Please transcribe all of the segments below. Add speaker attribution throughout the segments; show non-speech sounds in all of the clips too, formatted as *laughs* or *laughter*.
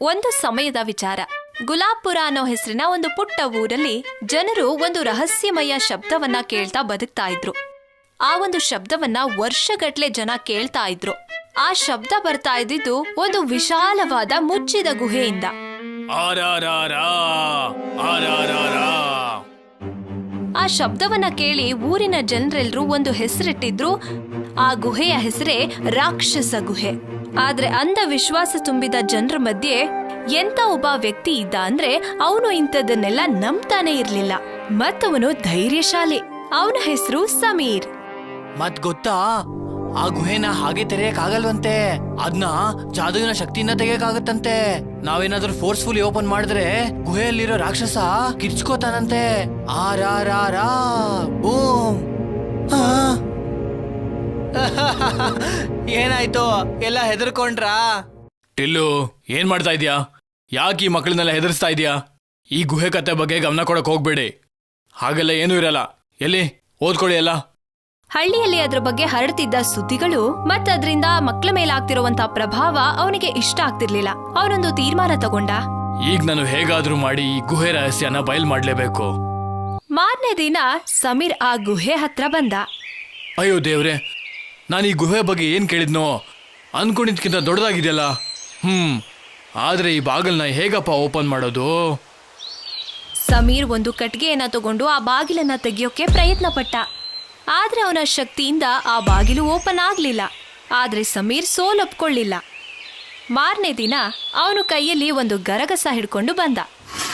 Speaker 1: ಒಂದು ಸಮಯದ ವಿಚಾರ. ಗುಲಾಬ್ಪುರ ಅನ್ನೋ ಹೆಸರಿನ ಒಂದು ಪುಟ್ಟ ಊರಲ್ಲಿ ಜನರು ಒಂದು ರಹಸ್ಯಮಯ ಶಬ್ದವನ್ನ ಕೇಳ್ತಾ ಬದುಕ್ತಾ ಇದ್ರು. ಆ ಒಂದು ಶಬ್ದವನ್ನ ವರ್ಷಗಟ್ಲೆ ಜನ ಕೇಳ್ತಾ ಇದ್ರು. ಆ ಶಬ್ದ ಬರ್ತಾ ಇದ್ದಿದ್ದು ಒಂದು ವಿಶಾಲವಾದ ಮುಚ್ಚಿದ ಗುಹೆಯಿಂದ. ಆ ಶಬ್ದವನ್ನ ಕೇಳಿ ಊರಿನ ಜನರೆಲ್ಲರೂ ಒಂದು ಹೆಸರಿಟ್ಟಿದ್ರು. ಆ ಗುಹೆಯ ಹೆಸರೇ ರಾಕ್ಷಸ ಗುಹೆ. ಆದ್ರೆ ಅಂಧ ವಿಶ್ವಾಸ ತುಂಬಿದ ಜನರ ಮಧ್ಯೆ ಎಂತ ಒಬ್ಬ ವ್ಯಕ್ತಿ ಇದ್ದ ಅಂದ್ರೆ ಅವನು ಇಂಥದನ್ನೆಲ್ಲ ನಂಬ್ತಾನೆ ಇರ್ಲಿಲ್ಲ. ಮತ್ತವನು ಧೈರ್ಯಶಾಲಿ. ಅವನ ಹೆಸರು ಸಮೀರ್.
Speaker 2: ಮತ್ ಗೊತ್ತಾ? ಆ ಗುಹೆನ ಹಾಗೆ ತೆರೆಯಕ್ ಆಗಲ್ವಂತೆ ಅದ್ನ ಜಾದುವಿನ ಶಕ್ತಿಯಿಂದ ತೆಗಿಯಕ್ಕಾಗತ್ತಂತೆ. ನಾವೇನಾದ್ರೂ ಫೋರ್ಸ್ಫುಲಿ ಓಪನ್ ಮಾಡಿದ್ರೆ ಗುಹೆಯಲ್ಲಿರೋ ರಾಕ್ಷಸ ಕಿರ್ಚ್ಕೋತಾನಂತೆ. ಆರಾರಾರಾ ಬೂಮ್. ಆ. *laughs* ಏನಾಯ್ತು? ಎಲ್ಲ ಹೆದರ್ಕೊಂಡ್ರಾ? ಟಿಲ್ಲು ಏನ್ ಮಾಡ್ತಾ ಇದೀಯಾ? ಯಾಕೆ ಈ ಮಕ್ಕಳನ್ನೆಲ್ಲ ಹೆದರ್ಸ್ತಾ ಇದೀಯಾ? ಈ ಗುಹೆ ಕತೆ ಬಗ್ಗೆ ಗಮನ ಕೊಡಕ್ ಹೋಗ್ಬೇಡಿ. ಹಾಗೆಲ್ಲ ಏನೂ ಇರಲ್ಲ. ಎಲ್ಲಿ? ಓದ್ಕೊಳ್ಳಿ ಎಲ್ಲ.
Speaker 1: ಹಳ್ಳಿಯಲ್ಲಿ ಅದ್ರ ಬಗ್ಗೆ ಹರಡ್ತಿದ್ದ ಸುದ್ದಿಗಳು ಮತ್ತದ್ರಿಂದ ಮಕ್ಕಳ ಮೇಲಾಗ್ತಿರುವಂತ ಪ್ರಭಾವ ಅವನಿಗೆ ಇಷ್ಟ ಆಗ್ತಿರ್ಲಿಲ್ಲ. ಅವನೊಂದು ತೀರ್ಮಾನ ತಗೊಂಡ.
Speaker 2: ಈಗ ನಾನು ಹೇಗಾದ್ರೂ ಮಾಡಿ ಈ ಗುಹೆ ರಹಸ್ಯನ ಬಯಲ್ ಮಾಡ್ಲೇಬೇಕು.
Speaker 1: ಮಾರನೇ ದಿನ ಸಮೀರ್ ಆ ಗುಹೆ ಹತ್ರ ಬಂದ.
Speaker 2: ಅಯ್ಯೋ ದೇವ್ರೆ ನಾನು ಈ ಗುಹೆ ಬಗ್ಗೆ ಏನು ಕೇಳಿದ್ನೋ ಅನ್ಕೊಂಡಿದ್ಕಿಂತ ದೊಡ್ಡದಾಗಿದೆಯಲ್ಲ. ಹ್ಮ್. ಆದ್ರೆ ಈ ಬಾಗಿಲನ್ನ ಹೇಗಪ್ಪ ಓಪನ್ ಮಾಡೋದು?
Speaker 1: ಸಮೀರ್ ಒಂದು ಕಟ್ಗೆಯನ್ನ ತಗೊಂಡು ಆ ಬಾಗಿಲನ್ನ ತೆಗೆಯೋಕೆ ಪ್ರಯತ್ನ ಪಟ್ಟ ಆದ್ರೆ ಅವನ ಶಕ್ತಿಯಿಂದ ಆ ಬಾಗಿಲು ಓಪನ್ ಆಗ್ಲಿಲ್ಲ. ಆದ್ರೆ ಸಮೀರ್ ಸೋಲೊಪ್ಕೊಳ್ಳಿಲ್ಲ. ಮಾರನೇ ದಿನ ಅವನು ಕೈಯಲ್ಲಿ ಒಂದು ಗರಗಸ ಹಿಡ್ಕೊಂಡು ಬಂದ.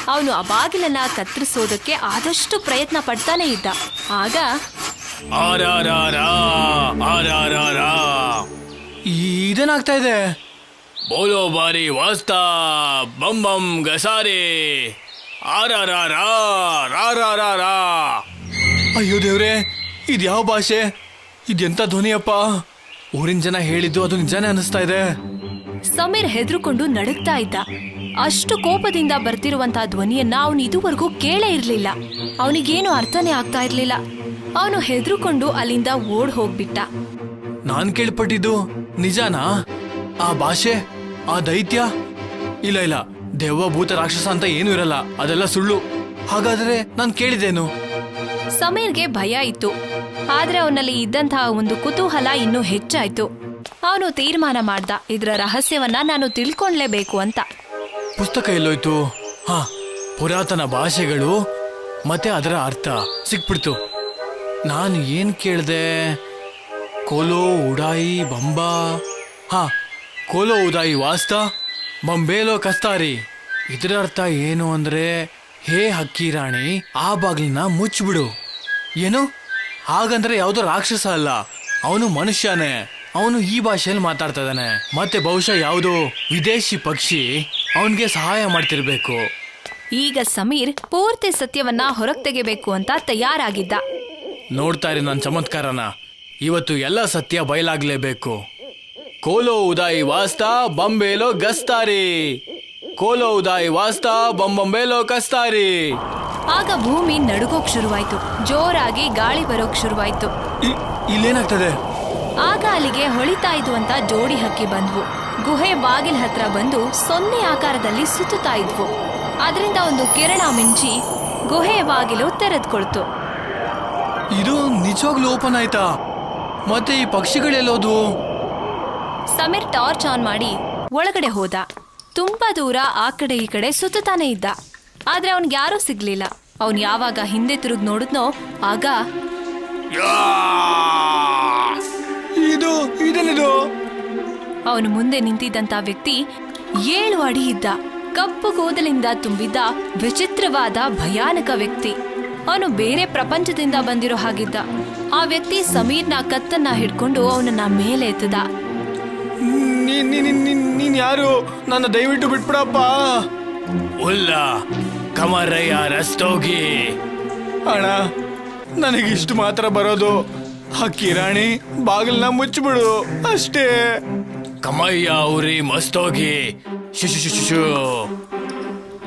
Speaker 1: ಅವನು ಆ ಬಾಗಿಲನ್ನ ಕತ್ತರಿಸೋದಕ್ಕೆ ಆದಷ್ಟು ಪ್ರಯತ್ನ ಪಡ್ತಾನೆ ಇದ್ದ. ಆಗ
Speaker 2: ಇದೇನಾಗ್ತಾ ಇದೆ? ಬೋಲೋ ಬಾರಿ ವಾಸ್ತಾ ಬಂ ಬಂ ಗಸಾರಿ. ಅಯ್ಯೋ ದೇವ್ರೆ ಇದು ಯಾವ ಭಾಷೆ? ಇದೆಂತ ಧ್ವನಿಯಪ್ಪ? ಊರಿನ ಜನ ಹೇಳಿದ್ದು ಅದು ನಿಜಾನೇ ಅನಿಸ್ತಾ ಇದೆ.
Speaker 1: ಸಮೀರ್ ಹೆದರುಕೊಂಡು ನಡುಗ್ತಾ ಇದ್ದ. ಅಷ್ಟು ಕೋಪದಿಂದ ಬರ್ತಿರುವಂತಹ ಧ್ವನಿಯನ್ನ ಅವನು ಇದುವರೆಗೂ ಕೇಳೇ ಇರಲಿಲ್ಲ. ಅವನಿಗೇನು ಅರ್ಥನೇ ಆಗ್ತಾ ಇರ್ಲಿಲ್ಲ. ಅವನು ಹೆದರುಕೊಂಡು ಅಲ್ಲಿಂದ ಓಡ್ ಹೋಗ್ಬಿಟ್ಟ.
Speaker 2: ನಾನ್ ಕೇಳ್ಪಟ್ಟಿದ್ದು ನಿಜಾನಾ? ಆ ಭಾಷೆ ಆ ದೈತ್ಯ? ಇಲ್ಲ ಇಲ್ಲ ದೆವ್ವ ಭೂತ ರಾಕ್ಷಸ ಅಂತ ಏನೂ ಇರಲ್ಲ ಅದೆಲ್ಲ ಸುಳ್ಳು. ಹಾಗಾದ್ರೆ ನಾನ್ ಕೇಳಿದ್ದೇನು?
Speaker 1: ಸಮೀರ್ಗೆ ಭಯ ಇತ್ತು. ಆದ್ರೆ ಅವನಲ್ಲಿ ಇದ್ದಂತಹ ಒಂದು ಕುತೂಹಲ ಇನ್ನೂ ಹೆಚ್ಚಾಯ್ತು. ಅವನು ತೀರ್ಮಾನ ಮಾಡ್ದ ಇದರ ರಹಸ್ಯವನ್ನ ನಾನು ತಿಳ್ಕೊಳ್ಲೇಬೇಕು ಅಂತ.
Speaker 2: ಪುಸ್ತಕ ಎಲ್ಲೋಯ್ತು? ಹಾ ಪುರಾತನ ಭಾಷೆಗಳು ಮತ್ತೆ ಅದರ ಅರ್ಥ. ಸಿಕ್ಬಿಡ್ತು. ನಾನು ಏನು ಕೇಳಿದೆ? ಕೋಲೋ ಉಡಾಯಿ ಬಂಬಾ. ಹಾ, ಕೋಲೋ ಉದಾಯಿ ವಾಸ್ತ? ಬಂಬೇಲೋ ಕಸ್ತಾರಿ. ಇದರ ಅರ್ಥ ಏನು ಅಂದ್ರೆ, ಹೇ ಹಕ್ಕಿ ರಾಣಿ, ಆ ಬಾಗಿಲನ್ನ ಮುಚ್ಚಿಬಿಡು. ಏನು? ಹಾಗಂದ್ರೆ ಯಾವುದೋ ರಾಕ್ಷಸ ಅಲ್ಲ. ಅವನು ಮನುಷ್ಯನೇ. ಅವನು ಈ ಭಾಷೆಯಲ್ಲಿ ಮಾತಾಡ್ತಾ ಇದ್ದಾನೆ ಮತ್ತೆ ಬಹುಶಃ ಯಾವುದೋ ವಿದೇಶಿ ಪಕ್ಷಿ ಅವನಿಗೆ ಸಹಾಯ ಮಾಡ್ತಿರ್ಬೇಕು.
Speaker 1: ಈಗ ಸಮೀರ್ ಪೂರ್ತಿ ಸತ್ಯವನ್ನ ಹೊರಗೆ ತೆಗಿಬೇಕು ಅಂತ ತಯಾರಾಗಿದ್ದ.
Speaker 2: ನೋಡ್ತಾ ಇರಿ ನನ್ನ ಚಮತ್ಕಾರನ. ಇವತ್ತು ಎಲ್ಲ ಸತ್ಯ ಬಯಲಾಗ್ಲೇಬೇಕು. ಕೋಲೋ ಉದಾಯಿ ವಾಸ್ತಾ ಬಂಬೇಲೋ ಗಸ್ತಾರಿ. ಕೋಲೋ ಉದಾಯಿ ವಾಸ್ತಾ ಬಂಬಂಬೇಲೋ ಕಸ್ತಾರಿ.
Speaker 1: ಆಗ ಭೂಮಿ ನಡುಗೋಕ್ ಶುರುವಾಯ್ತು. ಜೋರಾಗಿ ಗಾಳಿ ಬರೋಕ್ ಶುರುವಾಯ್ತು.
Speaker 2: ಇಲ್ಲೇನಾಗ್ತದೆ?
Speaker 1: ಆಗ ಅಲ್ಲಿಗೆ ಹೊಳಿತಾ ಅಂತ ಜೋಡಿ ಹಕ್ಕಿ ಬಂದ್ವು. ಗುಹೆ ಬಾಗಿಲ ಹತ್ರ ಬಂದು ಸೊನ್ನೆ ಆಕಾರದಲ್ಲಿ ಸುತ್ತುತ್ತಾ ಇದ್ವು. ಅದರಿಂದ ಒಂದು ಕಿರಣ ಮಿಂಚಿ ಗುಹೆ ಬಾಗಿಲು ತೆರೆದ್ಕೊಳ್ತು.
Speaker 2: ಇದು ನಿಜವಾಗ್ಲೂ ಓಪನ್ ಆಯ್ತಾ? ಮತ್ತೆ ಈ ಪಕ್ಷಿಗಳೆಲ್ಲೋದು
Speaker 1: ಸಮೀರ್ ಟಾರ್ಚ್ ಆನ್ ಮಾಡಿ ಒಳಗಡೆ ಹೋದ. ತುಂಬಾ ದೂರ ಆ ಕಡೆ ಈ ಕಡೆ ಸುತ್ತಾನೆ ಇದ್ದ. ಆದ್ರೆ ಅವನ್ಗೆ ಯಾರು ಸಿಗ್ಲಿಲ್ಲ. ಅವನ್ ಯಾವಾಗ ಹಿಂದೆ ತಿರುಗ್ ನೋಡಿದ್ನೋ ಆಗ
Speaker 2: ಇದು ಇದೇನಿದು
Speaker 1: ಅವನು ಮುಂದೆ ನಿಂತಿದ್ದಂತ ವ್ಯಕ್ತಿ ಏಳು ಅಡಿ ಇದ್ದ. ಕಪ್ಪು ಕೂದಲಿಂದ ತುಂಬಿದ್ದ ವಿಚಿತ್ರವಾದ ಭಯಾನಕ ವ್ಯಕ್ತಿ. ಅವನು ಬೇರೆ ಪ್ರಪಂಚದಿಂದ ಬಂದಿರೋ ಹಾಗಿದ್ದ. ಆ ವ್ಯಕ್ತಿ ಸಮೀರ್ನ ಕತ್ತನ್ನ ಹಿಡ್ಕೊಂಡು ಅವನನ್ನ ಮೇಲೆ ಎತ್ತದ.
Speaker 2: ನೀನ್ ಯಾರು? ನನ್ನ ದಯವಿಟ್ಟು ಬಿಟ್ಬಿಡಪ್ಪ. ಉಲ್ಲ ಕಮರಯ್ಯ ರಸ್ತೋಗಿ. ಅಣ್ಣ ನನಗಿಷ್ಟು ಮಾತ್ರ ಬರೋದು. ಆ ಕಿರಾಣಿ ಬಾಗಿಲ್ನ ಮುಚ್ಚಿಬಿಡು. ಅಷ್ಟೇ. ಕಮಯ್ಯ ಅವ್ರಿ ಮಸ್ತೋಗಿ. ಶಿಶು ಶಿಶು ಶಿಶು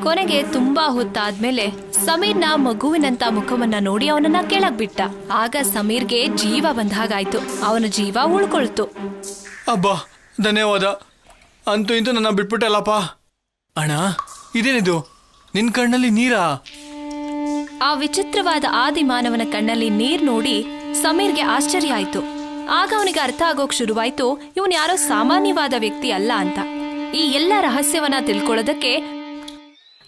Speaker 1: ಕೊನೆಗೆ ತುಂಬಾ ಹೊತ್ತಾದ್ಮೇಲೆ ಸಮೀರ್ನ ಮಗುವಿನಂತ ಮುಖವನ್ನ ನೋಡಿ ಅವನನ್ನ ಕೆಳಗ್ ಬಿಟ್ಟ ಆಗ ಸಮೀರ್ಗೆ ಜೀವ ಬಂದಾಗಾಯ್ತು. ಅವನ ಜೀವ ಉಳ್ಕೊಳ್ತು.
Speaker 2: ಅಬ್ಬಾ ಧನ್ಯವಾದ. ಅಂತೂ ಇಂತೂ ನನ್ನ ಬಿಟ್ಬಿಟ್ಟಲ್ಲಪ್ಪ. ಅಣ್ಣ ಇದೇನಿದು? ನಿನ್ ಕಣ್ಣಲ್ಲಿ ನೀರಾ?
Speaker 1: ಆ ವಿಚಿತ್ರವಾದ ಆದಿ ಮಾನವನ ಕಣ್ಣಲ್ಲಿ ನೀರ್ ನೋಡಿ ಸಮೀರ್ಗೆ ಆಶ್ಚರ್ಯ ಆಯ್ತು. ಆಗ ಅವನಿಗೆ ಅರ್ಥ ಆಗೋಕ್ ಶುರುವಾಯ್ತು ಇವನ್ ಯಾರೋ ಸಾಮಾನ್ಯವಾದ ವ್ಯಕ್ತಿ ಅಲ್ಲ ಅಂತ. ಈ ಎಲ್ಲ ರಹಸ್ಯವನ್ನ ತಿಳ್ಕೊಳ್ಳೋದಕ್ಕೆ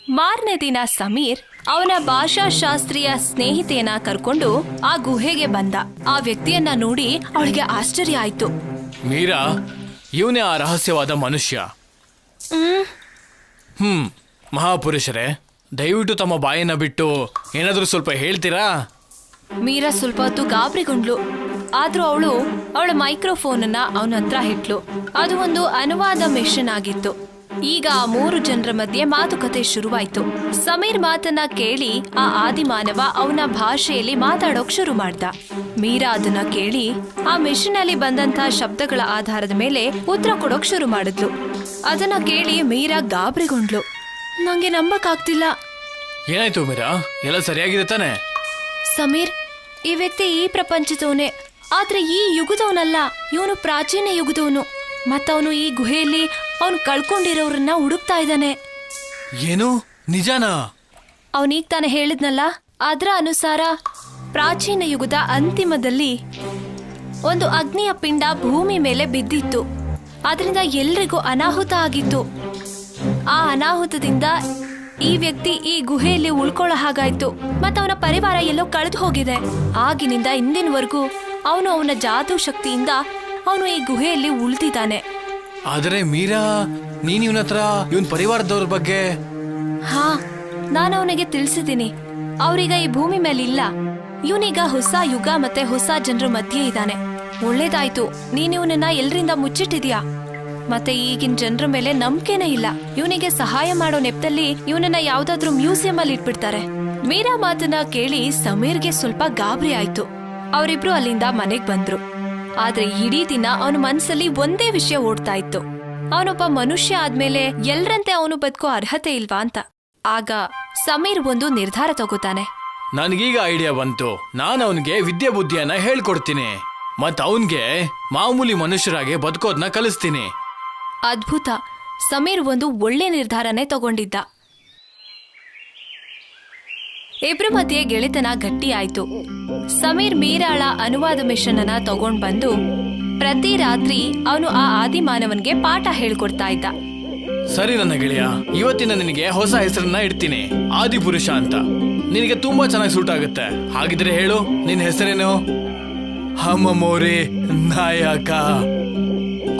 Speaker 1: ಮಾರನೇ ದಿನ ಸಮೀರ್ ಅವನ ಭಾಷಾಶಾಸ್ತ್ರೀಯ ಸ್ನೇಹಿತೆಯನ್ನ ಕರ್ಕೊಂಡು ಆ ಗುಹೆಗೆ ಬಂದ. ಆ ವ್ಯಕ್ತಿಯನ್ನ ನೋಡಿ ಅವಳಿಗೆ ಆಶ್ಚರ್ಯ ಆಯ್ತು.
Speaker 2: ಮೀರಾ ಇವನೇ ಆ ರಹಸ್ಯವಾದ ಮನುಷ್ಯ. ಹ್ಮ್. ಮಹಾಪುರುಷರೇ ದಯವಿಟ್ಟು ತಮ್ಮ ಬಾಯಿನ ಬಿಟ್ಟು ಏನಾದರೂ ಸ್ವಲ್ಪ ಹೇಳ್ತೀರಾ?
Speaker 1: ಮೀರಾ ಸ್ವಲ್ಪ ಹೊತ್ತು ಗಾಬರಿಗೊಂಡ್ಲು. ಆದ್ರೂ ಅವಳು ಅವಳ ಮೈಕ್ರೋಫೋನ್ ಅನ್ನ ಅವನ ಹತ್ರ ಇಟ್ಲು. ಅದು ಒಂದು ಅನುವಾದ ಮಿಷನ್ ಆಗಿತ್ತು. ಈಗ ಆ ಮೂರು ಜನರ ಮಧ್ಯೆ ಮಾತುಕತೆ ಶುರುವಾಯ್ತು. ಸಮೀರ್ ಮಾತನ್ನ ಕೇಳಿ ಆ ಆದಿಮಾನವ ಅವನ ಭಾಷೆಯಲ್ಲಿ ಮಾತಾಡೋಕ್ ಶುರು ಮಾಡ್ದ. ಮೀರಾ ಅದನ್ನ ಕೇಳಿ ಆ ಮಿಷನ್ ಅಲ್ಲಿ ಬಂದಂತ ಶಬ್ದಗಳ ಆಧಾರದ ಮೇಲೆ ಉತ್ತರ ಕೊಡೋಕ್ ಶುರು ಮಾಡಿದ್ಲು. ಅದನ್ನ ಕೇಳಿ ಮೀರಾ ಗಾಬರಿಗೊಂಡ್ಲು. ನಂಗೆ ನಂಬಕ್ಕಾಗ್ತಿಲ್ಲ.
Speaker 2: ಏನಾಯ್ತು ಮೀರಾ? ಎಲ್ಲ ಸರಿಯಾಗಿದೆ ತಾನೆ?
Speaker 1: ಸಮೀರ್ ಈ ವ್ಯಕ್ತಿ ಈ ಪ್ರಪಂಚದವನೇ. ಆದ್ರೆ ಈ ಯುಗದವನಲ್ಲ ಇವನು ಪ್ರಾಚೀನ ಯುಗದವನು. ಮತ್ತವನು ಈ ಗುಹೆಯಲ್ಲಿ ಅವನು ಕಳ್ಕೊಂಡಿರೋರನ್ನ ಹುಡುಕ್ತಾ ಇದ್ದಾನೆ.
Speaker 2: ಏನು? ನಿಜಾನಾ?
Speaker 1: ಅವನೀಗ ತಾನೇ ಹೇಳಿದ್ನಲ್ಲ? ಅದರ ಅನುಸಾರ ಪ್ರಾಚೀನ ಯುಗದ ಅಂತಿಮದಲ್ಲಿ ಒಂದು ಅಗ್ನಿಯ ಪಿಂಡ ಭೂಮಿ ಮೇಲೆ ಬಿದ್ದಿತ್ತು. ಅದರಿಂದ ಎಲ್ರಿಗೂ ಅನಾಹುತ ಆಗಿತ್ತು. ಆ ಅನಾಹುತದಿಂದ ಈ ವ್ಯಕ್ತಿ ಈ ಗುಹೆಯಲ್ಲಿ ಉಳ್ಕೊಳ್ಳೋ ಹಾಗಾಯ್ತು. ಮತ್ತು ಅವನ ಪರಿವಾರ ಎಲ್ಲೋ ಕಳೆದು ಹೋಗಿದೆ. ಆಗಿನಿಂದ ಇಂದಿನವರೆಗೂ ಅವನು ಅವನ ಜಾದೂ ಶಕ್ತಿಯಿಂದ ಅವನು ಈ ಗುಹೆಯಲ್ಲಿ ಉಳಿದಿದ್ದಾನೆ.
Speaker 2: ಆದರೆ ಮೀರಾ, ನೀನ್ ಇವನ ಹತ್ರ ಇವನ್ ಪರಿವಾರದವ್ರ ಬಗ್ಗೆ
Speaker 1: ಹಾ, ನಾನು ಅವನಿಗೆ ತಿಳಿಸಿದ್ದೀನಿ ಅವ್ರೀಗ ಈ ಭೂಮಿ ಮೇಲೆ ಇಲ್ಲ. ಇವನೀಗ ಹೊಸ ಯುಗ ಮತ್ತೆ ಹೊಸ ಜನರ ಮಧ್ಯೆ ಇದ್ದಾನೆ ಒಳ್ಳೇದಾಯ್ತು. ನೀನ್ ಇವನನ್ನ ಎಲ್ರಿಂದ ಮುಚ್ಚಿಟ್ಟಿದ್ಯಾ? ಮತ್ತೆ ಈಗಿನ ಜನರ ಮೇಲೆ ನಂಬಿಕೆನೇ ಇಲ್ಲ. ಇವನಿಗೆ ಸಹಾಯ ಮಾಡೋ ನೆಪದಲ್ಲಿ ಇವನನ್ನ ಯಾವ್ದಾದ್ರೂ ಮ್ಯೂಸಿಯಂ ಅಲ್ಲಿ ಇಟ್ಬಿಡ್ತಾರೆ. ಮೀರಾ ಮಾತನ್ನ ಕೇಳಿ ಸಮೀರ್ಗೆ ಸ್ವಲ್ಪ ಗಾಬರಿ ಆಯ್ತು. ಅವರಿಬ್ರು ಅಲ್ಲಿಂದ ಮನೆಗ್ ಬಂದ್ರು. ಆದ್ರೆ ಇಡೀ ದಿನ ಅವನ ಮನಸ್ಸಲ್ಲಿ ಒಂದೇ ವಿಷಯ ಓಡ್ತಾ ಇತ್ತು. ಅವನೊಬ್ಬ ಮನುಷ್ಯ ಆದ್ಮೇಲೆ ಎಲ್ರಂತೆ ಅವನು ಬದುಕೋ ಅರ್ಹತೆ ಇಲ್ವಾ ಅಂತ. ಆಗ ಸಮೀರ್ ಒಂದು ನಿರ್ಧಾರ ತಗೋತಾನೆ.
Speaker 2: ನನಗೀಗ ಐಡಿಯಾ ಬಂತು. ನಾನು ಅವನಿಗೆ ವಿದ್ಯೆ ಬುದ್ಧಿಯನ್ನ ಹೇಳ್ಕೊಡ್ತೀನಿ. ಮತ್ ಅವನ್ಗೆ ಮಾಮೂಲಿ ಮನುಷ್ಯರಾಗಿ ಬದುಕೋದ್ನ ಕಲಿಸ್ತೀನಿ.
Speaker 1: ಅದ್ಭುತ. ಸಮೀರ್ ಒಂದು ಒಳ್ಳೆ ನಿರ್ಧಾರನೇ ತಗೊಂಡಿದ್ದ. ಇಬ್ರ ಮಧ್ಯೆ ಗೆಳೆತನ ಗಟ್ಟಿ ಆಯ್ತು ಸಮೀರ್ ಮೀರಾಳ ಅನುವಾದ ಮಿಷನ್ ಅನ್ನ ತಗೊಂಡ್ ಬಂದು ಪ್ರತಿ ರಾತ್ರಿ ಅವನು ಆ ಆದಿಮಾನವನ್ಗೆ ಪಾಠ ಹೇಳ್ಕೊಡ್ತಾ ಇದ್ದ.
Speaker 2: ಸರಿ ನನ್ನ ಗೆಳೆಯ, ಇವತ್ತಿನ ನಿನಗೆ ಹೊಸ ಹೆಸರನ್ನ ಇಡ್ತೀನಿ, ಆದಿಪುರುಷ ಅಂತ. ನಿನಗೆ ತುಂಬಾ ಚೆನ್ನಾಗಿ ಸೂಟ್ ಆಗುತ್ತೆ. ಹಾಗಿದ್ರೆ ಹೇಳು ನಿನ್ನ ಹೆಸರೇನು? ಹಮ್ಮ ಮೋರೆ ನಾಯಕ.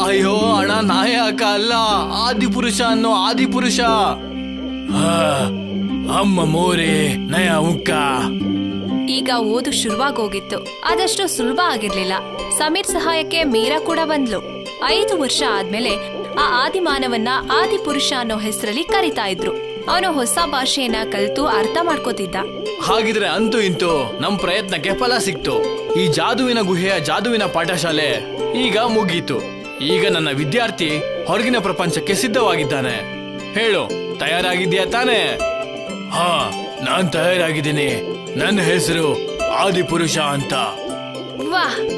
Speaker 2: ಅಯ್ಯೋ ಅಣ್ಣ, ನಾಯಕ ಅಲ್ಲ, ಆದಿಪುರುಷ ಅನ್ನೋ ಆದಿಪುರುಷ. ಅಮ್ಮ ಮೋರೆ ನಯ ಉಕ್ಕ
Speaker 1: ಈಗ ಓದು ಶುರುವಾಗೋಗಿತ್ತು ಆದಷ್ಟು ಸುಲಭ ಆಗಿರ್ಲಿಲ್ಲ. ಸಮೀರ್ ಸಹಾಯಕ್ಕೆ ಮೀರಾ ಕೂಡ ಬಂದ್ಲು. ಐದು ವರ್ಷ ಆದ್ಮೇಲೆ ಆ ಆದಿಮಾನವನ್ನ ಆದಿಪುರುಷ ಅನ್ನೋ ಹೆಸರಲ್ಲಿ ಕರಿತಾ ಇದ್ರು. ಅವನು ಹೊಸ ಭಾಷೆಯನ್ನ ಕಲಿತು ಅರ್ಥ ಮಾಡ್ಕೋತಿದ್ದ.
Speaker 2: ಹಾಗಿದ್ರೆ ಅಂತೂ ಇಂತೂ ನಮ್ ಪ್ರಯತ್ನಕ್ಕೆ ಫಲ ಸಿಕ್ತು. ಈ ಜಾದುವಿನ ಗುಹೆಯ ಜಾದುವಿನ ಪಾಠಶಾಲೆ ಈಗ ಮುಗೀತು. ಈಗ ನನ್ನ ವಿದ್ಯಾರ್ಥಿ ಹೊರಗಿನ ಪ್ರಪಂಚಕ್ಕೆ ಸಿದ್ಧವಾಗಿದ್ದಾನೆ. ಹೇಳು. ತಯಾರಾಗಿದ್ಯಾ ತಾನೆ? ಹಾ, ನಾನ್ ತಯಾರಾಗಿದ್ದೀನಿ. ನನ್ನ ಹೆಸರು ಆದಿಪುರುಷ ಅಂತ.
Speaker 1: ವಾಹ್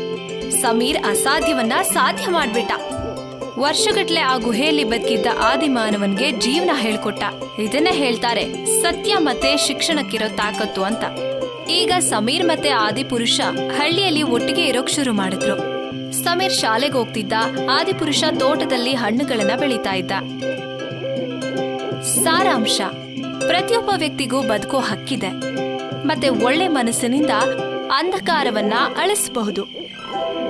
Speaker 1: ಸಮೀರ್ ಅಸಾಧ್ಯವನ್ನ ಸಾಧ್ಯ ಮಾಡ್ಬಿಟ್ಟ. ವರ್ಷಗಟ್ಲೆ ಆ ಗುಹೆಯಲ್ಲಿ ಬದುಕಿದ್ದ ಆದಿ ಮಾನವನ್ಗೆ ಜೀವನ ಹೇಳ್ಕೊಟ್ಟ. ಇದನ್ನೇ ಹೇಳ್ತಾರೆ ಸತ್ಯ ಮತ್ತೆ ಶಿಕ್ಷಣಕ್ಕಿರೋ ತಾಕತ್ತು ಅಂತ. ಈಗ ಸಮೀರ್ ಮತ್ತೆ ಆದಿಪುರುಷ ಹಳ್ಳಿಯಲ್ಲಿ ಒಟ್ಟಿಗೆ ಇರೋಕ್ ಶುರು ಮಾಡಿದ್ರು. ಸಮೀರ್ ಶಾಲೆಗೆ ಹೋಗ್ತಿದ್ದ, ಆದಿಪುರುಷ ತೋಟದಲ್ಲಿ ಹಣ್ಣುಗಳನ್ನ ಬೆಳೀತಾ ಇದ್ದ. ಸಾರಾಂಶ. ಪ್ರತಿಯೊಬ್ಬ ವ್ಯಕ್ತಿಗೂ ಬದುಕೋ ಹಕ್ಕಿದೆ. ಮತ್ತೆ ಒಳ್ಳೆ ಮನಸ್ಸಿನಿಂದ ಅಂಧಕಾರವನ್ನ ಅಳಿಸಬಹುದು.